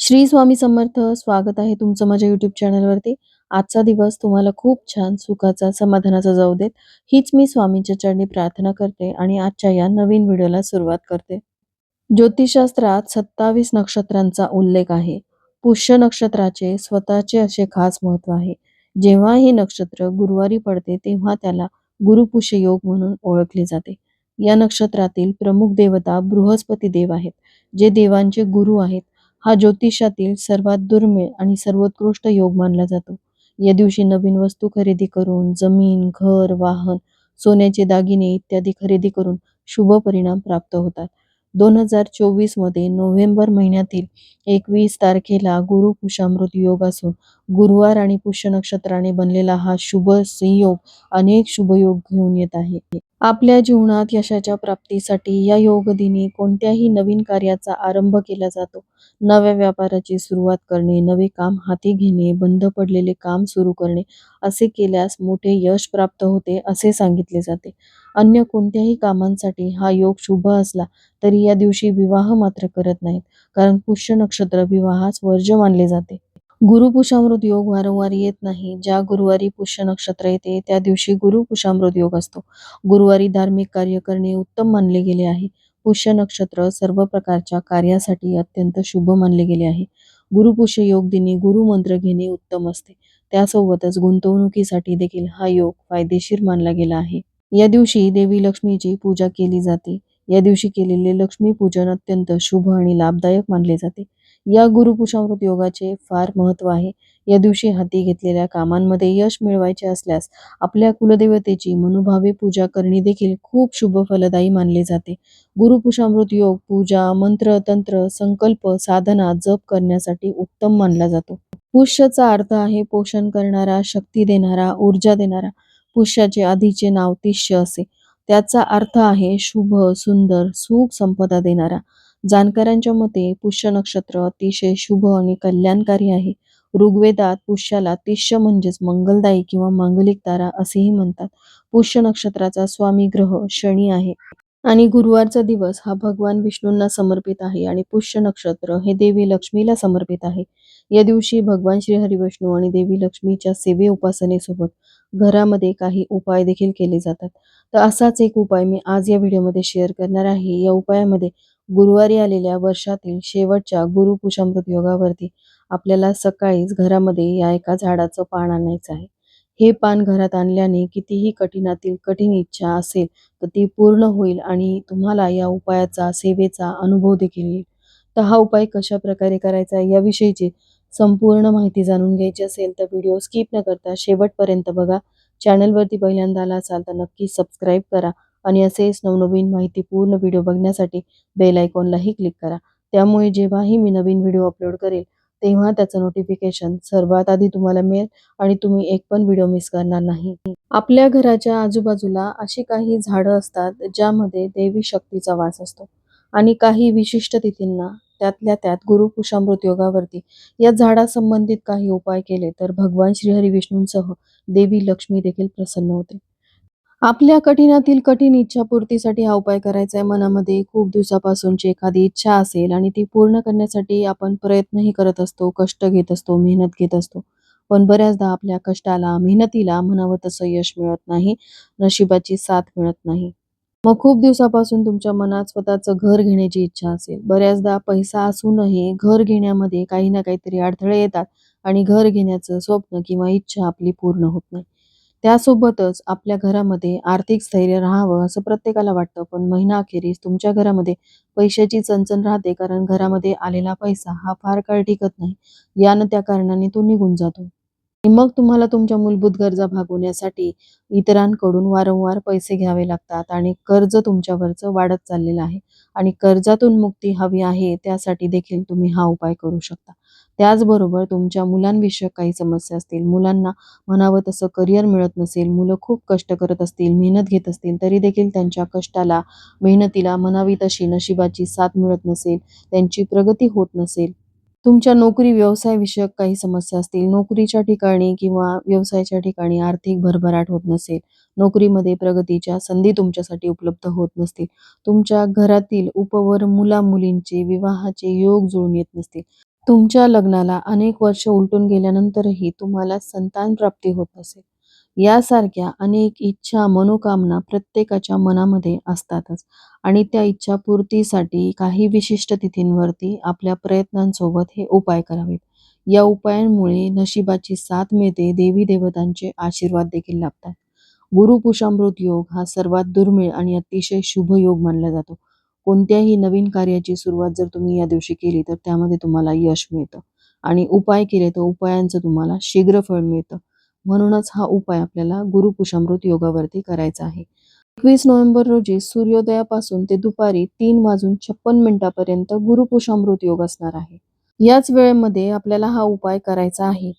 श्री स्वामी समर्थ स्वागत आहे तुमचं माझ्या युट्यूब चॅनलवरती आजचा दिवस तुम्हाला खूप छान सुखाचा समाधानाचा जाऊ देत. हीच मी स्वामींच्या चरणी प्रार्थना करते आणि आजच्या या नवीन व्हिडिओला सुरुवात करते. ज्योतिषशास्त्रात सत्तावीस नक्षत्रांचा उल्लेख आहे. पुष्य नक्षत्राचे स्वतःचे असे खास महत्त्व आहे. जेव्हा हे नक्षत्र गुरुवारी पडते तेव्हा त्याला गुरुपुष्य योग म्हणून ओळखले जाते. या नक्षत्रातील प्रमुख देवता बृहस्पती देव आहेत जे देवांचे गुरु आहेत. हा ज्योतिषातील सर्वात दुर्मिळ आणि सर्वोत्कृष्ट योग मानला जातो. या दिवशी नवीन वस्तू खरेदी करून जमीन घर वाहन सोन्याचे दागिने इत्यादी खरेदी करून शुभ परिणाम प्राप्त होतात. दोन हजार चोवीसमध्ये नोव्हेंबर महिन्यातील एकवीस तारखेला गुरु कुशामृत योग असून गुरुवार आणि पुष्य नक्षत्राने बनलेला हा शुभ संयोग अनेक शुभयोग घेऊन येत आहे. आपल्या जीवनात यशाच्या प्राप्तीसाठी या योगदिनी कोणत्याही नवीन कार्याचा आरंभ केला जातो. नव्या व्यापाराची सुरुवात करणे नवे काम हाती घेणे बंद पडलेले काम सुरू करणे असे केल्यास मोठे यश प्राप्त होते असे सांगितले जाते. अन्य कोणत्याही कामांसाठी हा योग शुभ असला तरी या दिवशी विवाह मात्र करत नाहीत कारण पुष्य नक्षत्र विवाहास वर्ज मानले जाते. गुरुपुषामृत योग वारंवार येत नाही ज्या गुरुवारी पुष्य नक्षत्र येते त्या दिवशी गुरुपुषामृत योग असतो. गुरुवारी धार्मिक कार्य करणे उत्तम मानले गेले आहे. पुष्य नक्षत्र सर्व प्रकारच्या कार्यासाठी अत्यंत शुभ मानले गेले आहे. गुरुपुष्य योग दिनी गुरुमंत्र घेणे उत्तम असते. त्यासोबतच गुंतवणुकीसाठी देखील हा योग फायदेशीर मानला गेला आहे. या दिवशी देवी लक्ष्मीची पूजा केली जाते. या दिवशी केलेले लक्ष्मी पूजन अत्यंत शुभ आणि लाभदायक मानले जाते. या गुरुपुषामृत योगाचे फार महत्त्व आहे. या दिवशी हाती घेतलेल्या कामांमध्ये यश मिळवायचे असल्यास आपल्या कुलदेवतेची मनोभावे पूजा करणे देखील खूप शुभ फलदायी मानले जाते. गुरुपुषामृत योग पूजा मंत्र तंत्र संकल्प साधना जप करण्यासाठी उत्तम मानला जातो. पुष्यचा अर्थ आहे पोषण करणारा शक्ती देणारा ऊर्जा देणारा. पुष्याचे आधीचे नाव तिष्य असे. त्याचा अर्थ आहे शुभ सुंदर सुख संपदा देणारा. जाणकारांच्या मते पुष्य नक्षत्र अतिशय शुभ आणि कल्याणकारी आहे. ऋग्वेदात पुष्याला तिष्य म्हणजेच मंगलदायी किंवा मांगलिक तारा असेही म्हणतात. पुष्य नक्षत्राचा स्वामी ग्रह शनी आहे. आणि गुरुवारचा दिवस हा भगवान विष्णूंना समर्पित आहे आणि पुष्य नक्षत्र हे देवी लक्ष्मीला समर्पित आहे. या दिवशी भगवान श्री हरिविष्णू आणि देवी लक्ष्मीच्या सेवे उपासनेसोबत घरामध्ये काही उपाय देखील केले जातात. तर असाच एक उपाय मी आज या व्हिडिओमध्ये शेअर करणार आहे. या उपायामध्ये गुरुवारी आलेल्या वर्षातील शेवटच्या गुरुपुषामृत योगावरती आपल्याला सकाळीच घरामध्ये या एका झाडाचं पान आणायचं आहे. हे पान घरात आणल्याने कितीही कठीणातील कठीण इच्छा असेल तर ती पूर्ण होईल आणि तुम्हाला या उपायाचा सेवेचा अनुभव देखील येईल. तर हा उपाय कशा प्रकारे करायचा याविषयीची संपूर्ण माहिती जाणून घ्यायची असेल तर व्हिडिओ स्किप न करता शेवटपर्यंत बघा. चॅनलवरती पहिल्यांदा आला असाल तर नक्की सबस्क्राईब करा आणि असेच नवनवीन माहितीपूर्ण व्हिडिओ बघण्यासाठी बेल आयकॉनलाही क्लिक करा. त्यामुळे जेव्हाही मी नवीन व्हिडिओ अपलोड करेल तेव्हा त्याचं नोटिफिकेशन सर्वात आधी तुम्हाला मिळेल आणि तुम्ही एक पण व्हिडिओ मिस करणार नाही. आपल्या घराच्या आजूबाजूला अशी काही झाडं असतात ज्यामध्ये देवी शक्तीचा वास असतो. आणि काही विशिष्ट तिथींना त्यातल्या त्यात गुरुकुशामृत योगावरती या झाडासंबंधित काही उपाय केले तर भगवान श्रीहरी विष्णूंसह देवी लक्ष्मी देखील प्रसन्न होते. आपल्या कठीणातील कठीण इच्छापूर्तीसाठी हा उपाय करायचा आहे मनामध्ये खूप दिवसापासूनची एखादी इच्छा असेल आणि ती पूर्ण करण्यासाठी आपण प्रयत्नही करत असतो कष्ट घेत असतो मेहनत घेत असतो. पण बऱ्याचदा आपल्या कष्टाला मेहनतीला म्हणावं तसं यश मिळत नाही नशिबाची साथ मिळत नाही. मग खूप दिवसापासून तुमच्या मनात स्वतःचं घर घेण्याची इच्छा असेल. बऱ्याचदा पैसा असूनही घर घेण्यामध्ये काही ना काहीतरी अडथळे येतात आणि घर घेण्याचं स्वप्न किंवा इच्छा आपली पूर्ण होत नाही. त्यासोबतच आपल्या घरामध्ये आर्थिक स्थैर्य राहावं असं प्रत्येकाला वाटतं पण महिना अखेरीस तुमच्या घरामध्ये पैशाची चणचण राहते कारण घरामध्ये आलेला पैसा हा फार काळ टिकत नाही. यानं त्या कारणाने तो निघून जातो. मग तुम्हाला तुमच्या मूलभूत गरजा भागवण्यासाठी इतरांकडून वारंवार पैसे घ्यावे लागतात आणि कर्ज तुमच्यावरचं वाढत चाललेलं आहे. आणि कर्जातून मुक्ती हवी आहे त्यासाठी देखील तुम्ही हा उपाय करू शकता. त्याचबरोबर तुमच्या मुलांविषयक काही समस्या असतील मुलांना म्हणावं तसं करिअर मिळत नसेल मुलं खूप कष्ट करत असतील मेहनत घेत असतील तरी देखील त्यांच्या कष्टाला मेहनतीला म्हणावी तशी नशिबाची साथ मिळत नसेल त्यांची प्रगती होत नसेल तुमच्या नोकरी व्यवसाय विषयक काही समस्या असतील नोकरीच्या ठिकाणी किंवा व्यवसायाच्या ठिकाणी आर्थिक भरभराट होत नसेल नोकरीमध्ये प्रगतीच्या संधी तुमच्यासाठी उपलब्ध होत नसतील तुमच्या घरातील उपवर मुला मुलींचे विवाहाचे योग जुळून येत नसतील तुमच्या लग्नाला अनेक वर्ष उलटून गेल्यानंतरही तुम्हाला संतान प्राप्ती होत नसेल. यासारख्या अनेक इच्छा मनोकामना प्रत्येकाच्या मनामध्ये असतातच. आणि त्या इच्छा पूर्तीसाठी काही विशिष्ट तिथींवरती आपल्या प्रयत्नांसोबत हे उपाय करावेत. या उपायांमुळे नशिबाची साथ मिळते देवी देवतांचे आशीर्वाद देखील लाभतात. गुरुपुषामृत योग हा सर्वात दुर्मिळ आणि अतिशय शुभ योग मानला जातो. कोणत्याही नवीन कार्याची सुरुवात जर तुम्ही या दिवशी केली तर त्यामध्ये तुम्हाला यश मिळतं. आणि उपाय केले तर उपायांचं तुम्हाला शीघ्र फळ मिळतं. म्हणूनच हा उपाय आपल्याला गुरुकुशामृत योगावरती करायचा आहे. एकवीस नोव्हेंबर रोजी सूर्योदयापासून ते दुपारी तीन वाजून छप्पन मिनिटापर्यंत गुरुपुषामृत योग असणार आहे. याच वेळेमध्ये आपल्याला हा उपाय करायचा आहे.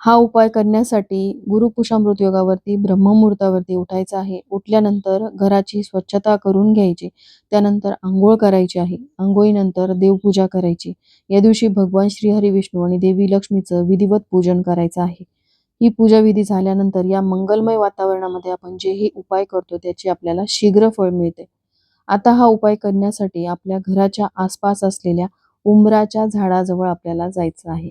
हा उपाय करण्यासाठी गुरुपुषामृत योगावरती ब्रह्ममुहूर्तावरती उठायचं आहे. उठल्यानंतर घराची स्वच्छता करून घ्यायची. त्यानंतर आंघोळ करायची आहे. आंघोळीनंतर देवपूजा करायची. या दिवशी भगवान श्रीहरी विष्णू आणि देवी लक्ष्मीचं विधिवत पूजन करायचं आहे. ही पूजा विधी झाल्यानंतर या मंगलमय वातावरणामध्ये आपण जेही उपाय करतो त्याची आपल्याला शीघ्र फळ मिळते. आता हा उपाय करण्यासाठी आपल्या घराच्या आसपास असलेल्या उंबराच्या झाडाजवळ आपल्याला जायचं आहे.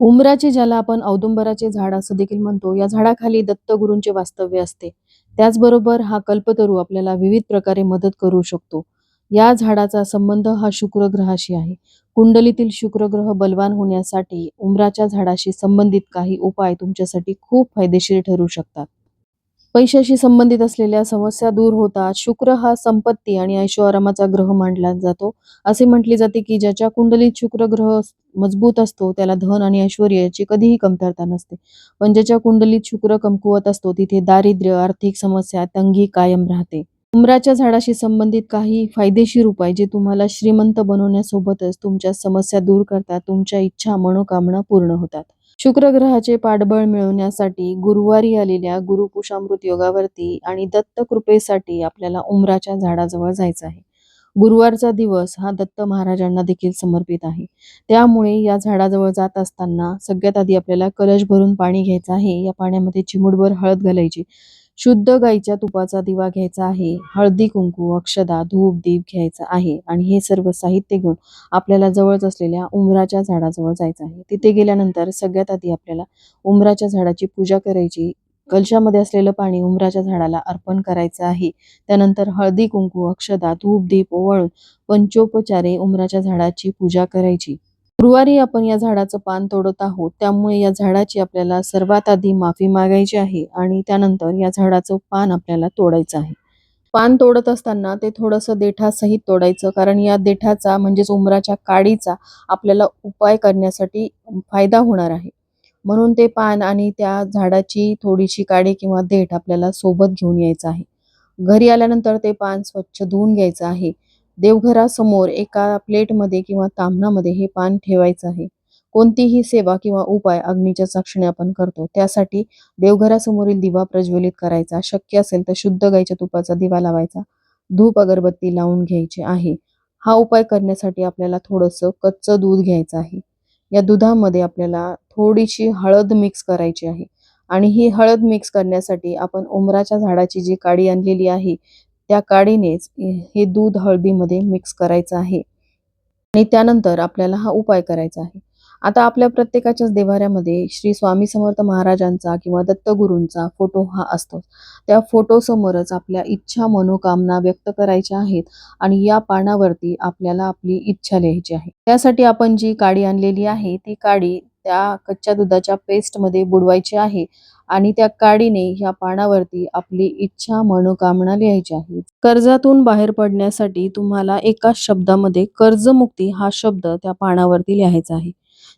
उंबराचे ज्याला आपण औदुंबराचे झाड असं देखील म्हणतो या झाडाखाली दत्तगुरूंचे वास्तव्य असते. त्याचबरोबर हा कल्पतरू आपल्याला विविध प्रकारे मदत करू शकतो. या झाडाचा संबंध हा शुक्र ग्रहाशी आहे. कुंडलीतील शुक्र ग्रह बलवान होण्यासाठी उमराच्या झाडाशी संबंधित काही उपाय तुमच्यासाठी खूप फायदेशीर ठरू शकतात. पैशाशी संबंधित असलेल्या समस्या दूर होतात. शुक्र हा संपत्ती आणि ऐशोआरामाचा ग्रह मानला जातो. असे म्हटले जाते की ज्याच्या कुंडलीत शुक्र ग्रह मजबूत असतो त्याला धन आणि ऐश्वर्याची कधीही कमतरता नसते. पण ज्याच्या कुंडलीत शुक्र कमकुवत असतो तिथे दारिद्र्य आर्थिक समस्या तंगी कायम राहते. उमराच्या झाडाशी संबंधित काही फायदेशीर उपाय जे तुम्हाला श्रीमंत बनवण्यासोबतच तुमच्या समस्या दूर करतात तुमच्या इच्छा मनोकामना पूर्ण होतात. शुक्र ग्रहाचे पाठबळ मिळवण्यासाठी गुरुवारी आलेल्या गुरुपुषामृत योगावरती आणि दत्त कृपेसाठी आपल्याला उमराच्या झाडाजवळ जायचं आहे. गुरुवारचा दिवस हा दत्त महाराजांना देखील समर्पित आहे. त्यामुळे या झाडाजवळ जात असताना सगळ्यात आधी आपल्याला कलश भरून पाणी घ्यायचं आहे. या पाण्यामध्ये चिमुडभर हळद घालायची. शुद्ध गाईच्या तुपाचा दिवा घ्यायचा आहे. हळदी कुंकू अक्षदा धूप दीप घ्यायचा आहे. आणि हे सर्व साहित्य घेऊन आपल्याला जवळच असलेल्या उमराच्या झाडाजवळ जायचं आहे. तिथे गेल्यानंतर सगळ्यात आधी आपल्याला उमराच्या झाडाची पूजा करायची. कलशामध्ये असलेलं पाणी उमराच्या झाडाला अर्पण करायचं आहे. त्यानंतर हळदी कुंकू अक्षदा धूप दीप ओवाळून पंचोपचारे उमराच्या झाडाची पूजा करायची. गुरुवारी आपण या झाडाचं पान तोडत आहोत. त्यामुळे या झाडाची आपल्याला सर्वात आधी माफी मागायची आहे आणि त्यानंतर या झाडाचं पान आपल्याला तोडायचं आहे. पान तोडत असताना ते थोडंसं देठासहित तोडायचं कारण या देठाचा म्हणजेच उमराच्या काडीचा आपल्याला उपाय करण्यासाठी फायदा होणार आहे. म्हणून ते पान आणि त्या झाडाची थोडीशी काडी किंवा देठ आपल्याला सोबत घेऊन यायचं आहे. घरी आल्यानंतर ते पान स्वच्छ धुवून घ्यायचं आहे. देवघरासमोर एका प्लेटमध्ये किंवा तांबणामध्ये हे पान ठेवायचं आहे. कोणतीही सेवा किंवा उपाय अग्नीच्या साक्षीने आपण करतो. त्यासाठी देवघरासमोरील दिवा प्रज्वलित करायचा. शक्य असेल तर शुद्ध गाईच्या तुपाचा दिवा लावायचा. धूप अगरबत्ती लावून घ्यायची आहे. हा उपाय करण्यासाठी आपल्याला थोडंसं कच्चं दूध घ्यायचं आहे. या दुधामध्ये आपल्याला थोडीशी हळद मिक्स करायची आहे. आणि ही हळद मिक्स करण्यासाठी आपण उमराच्या झाडाची जी काडी आणलेली आहे त्या काडीनेच हे दूध हळदीमध्ये मिक्स करायचं आहे. आणि त्यानंतर आपल्याला हा उपाय करायचा आहे. आता आपल्या प्रत्येकाच्याच देवाऱ्यामध्ये श्री स्वामी समर्थ महाराजांचा किंवा दत्तगुरूंचा फोटो हा असतो. त्या फोटो समोरच आपल्या इच्छा मनोकामना व्यक्त करायच्या आहेत आणि या पानावरती आपल्याला आपली इच्छा लिहायची आहे. त्यासाठी आपण जी काडी आणलेली आहे ती काडी त्या कच्च्या दुधाच्या पेस्टमध्ये बुडवायची आहे आणि त्या काडीने ह्या पानावरती आपली इच्छा मनोकामना लिहायची आहे. कर्जातून बाहेर पडण्यासाठी तुम्हाला एका शब्दामध्ये कर्जमुक्ती हा शब्द त्या पानावरती लिहायचा आहे.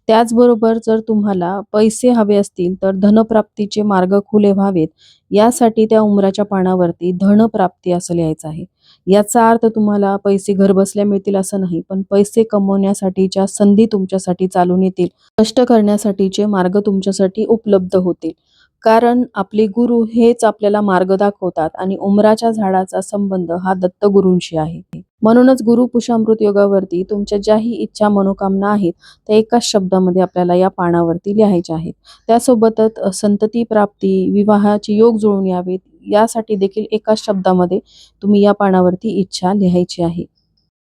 त्याचबरोबर जर तुम्हाला पैसे हवे असतील तर धनप्राप्तीचे मार्ग खुले व्हावेत. यासाठी त्या उमराच्या पानावरती धनप्राप्ती असं लिहायचं आहे. याचा अर्थ तुम्हाला पैसे घरबसल्या मिळतील असं नाही पण पैसे कमवण्यासाठीच्या संधी तुमच्यासाठी चालून येतील. कष्ट करण्यासाठीचे मार्ग तुमच्यासाठी उपलब्ध होतील. कारण आपले गुरु हेच आपल्याला मार्ग दाखवतात आणि उमराच्या झाडाचा संबंध हा दत्तगुरूंशी आहे. म्हणूनच गुरु पुषामृत योगावरती तुमच्या ज्याही इच्छा मनोकामना आहेत त्या एकाच शब्दामध्ये आपल्याला या पानावरती लिहायच्या आहेत. त्यासोबतच संतती प्राप्ती विवाहाचे योग जुळून यावेत यासाठी देखील एकाच शब्दामध्ये तुम्ही या पानावरती इच्छा लिहायची आहे.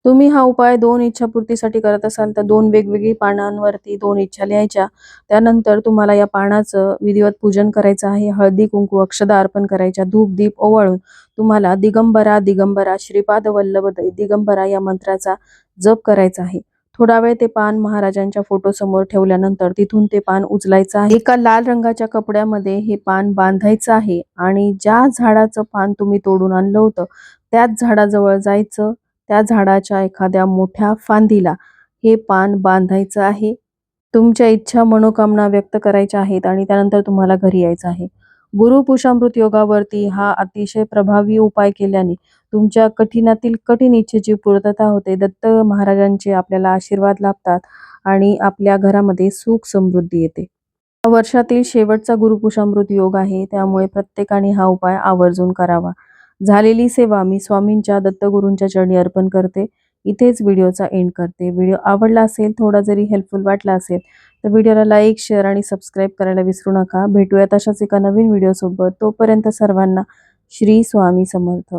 तुम्ही हा उपाय दोन इच्छापूर्तीसाठी करत असाल तर दोन वेगवेगळी पानांवरती दोन इच्छा लिहायच्या. त्यानंतर तुम्हाला या पानाचं विधिवत पूजन करायचं आहे. हळदी कुंकू अक्षदा अर्पण करायच्या. धूप दीप ओवाळून तुम्हाला दिगंबरा दिगंबरा श्रीपाद वल्लभ दिगंबरा या मंत्राचा जप करायचा आहे. थोडा वेळ ते पान महाराजांच्या फोटो समोर ठेवल्यानंतर तिथून ते पान उचलायचं आहे. एका लाल रंगाच्या कपड्यामध्ये हे पान बांधायचं आहे आणि ज्या झाडाचं पान तुम्ही तोडून आणलं होतं त्याच झाडाजवळ जायचं त्या झाडाच्या एखाद्या मोठ्या फांदीला हे पान बांधायचं आहे. तुमच्या इच्छा मनोकामना व्यक्त करायच्या आहेत आणि त्यानंतर तुम्हाला घरी यायचं आहे. गुरु पुषामृत योगावरती हा अतिशय प्रभावी उपाय केल्याने तुमच्या कठीणातील कठीण इच्छेची पूर्तता होते. दत्त महाराजांचे आपल्याला आशीर्वाद लाभतात आणि आपल्या घरामध्ये सुख समृद्धी येते. वर्षातील शेवटचा गुरुपुषामृत योग आहे. त्यामुळे प्रत्येकाने हा उपाय आवर्जून करावा. झालेली सेवा मी स्वामींच्या दत्तगुरूंच्या चरणी अर्पण करते. इथेच व्हिडिओचा एंड करते. व्हिडिओ आवडला असेल थोडा जरी हेल्पफुल वाटला असेल तर व्हिडिओला लाईक शेअर आणि सबस्क्राईब करायला विसरू नका. भेटूया तशाच एका नवीन व्हिडिओसोबत. तोपर्यंत सर्वांना श्री स्वामी समर्थ.